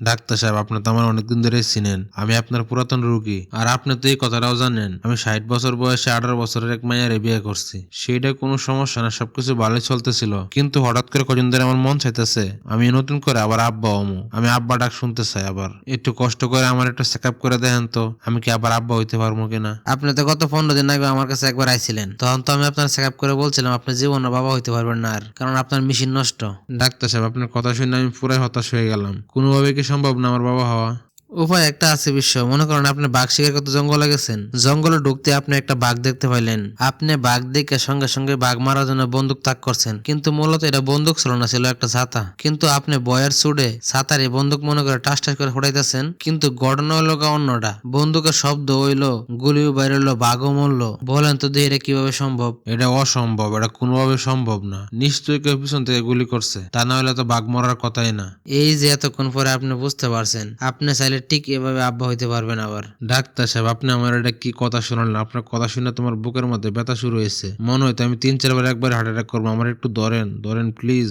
Doctor সাহেব আপনি তো আমার অনেকদিন ধরে চিনেন। আমি আপনার পুরাতন রোগী। আর আপনি তো এই কথাটাও জানেন আমি ষাট বছর বয়সে আঠারো বছরের এক মাইয়ারে বিয়ে করছি। সেইটা কোনো সমস্যা না সবকিছু ভালোই চলতেছিল। কিন্তু হঠাৎ করে কদিন ধরে আমার মন চাইতেছে আমি নতুন করে আবার আব্বা হমু। আমি আব্বা ডাক শুনতে চাই আবার। একটু কষ্ট করে আমার একটু চেক আপ করে দেখেন তো আমি কি আবার আব্বা হইতে পারব কিনা আপনি তো গত পনেরো দিন আগে আমার কাছে একবার আইছিলেন। তখন তো আমি আপনার চেক আপ করে বলছিলাম আপনি জীবনে বাবা হইতে পারবেন না আর কারণ আপনার মেশিন নষ্ট। ডাক্তার সাহেব আপনার কথা শুনে আমি পুরাই হতাশ হয়ে গেলাম। কোনোভাবে কি সম্ভব না আমার বাবা হওয়া। উপায় একটা আছে বিশ্ব মনে করেন আপনি বাঘ শিকার করতে জঙ্গলে গেছেন। জঙ্গলে ঢুকতে আপনি একটা বাঘ দেখতে পাইলেন। আপনি বাঘ দেখে সঙ্গে সঙ্গে বাঘ মারার জন্য বন্দুক তাক করছেন। কিন্তু মূলত এটা বন্দুক ছিল না ছিল একটা ছাতা। কিন্তু আপনি বয়ের সুডে ছাতারে বন্দুক মনে করে টাস টাস করে ফোটাইতেছেন। কিন্তু ঘটনা হইল গা অন্যটা। বন্দুকের শব্দ হইল গুলিও বাইরলো বাঘও মরলো। বলেন তো দিয়ে এটা কীভাবে সম্ভব? এটা অসম্ভব এটা কোনোভাবে সম্ভব না। নিশ্চয়ই কেউ পিছন থেকে গুলি করছে। তা না হলে তো বাঘ মরার কথাই না। এই যে এতক্ষণ পরে আপনি বুঝতে পারছেন আপনি চাইলে ঠিক এভাবে আব্বা হইতে পারবেন আবার। ডাক্তার সাহেব, আপনি আমার এটা কি কথা শোনালেন আপনার কথা শুনে তোমার বুকের মধ্যে ব্যথা শুরু হয়েছে। মনে হয় তো আমি তিন, চারবার একবার হার্ট অ্যাটাক করব। আমার একটু ধরেন ধরেন প্লিজ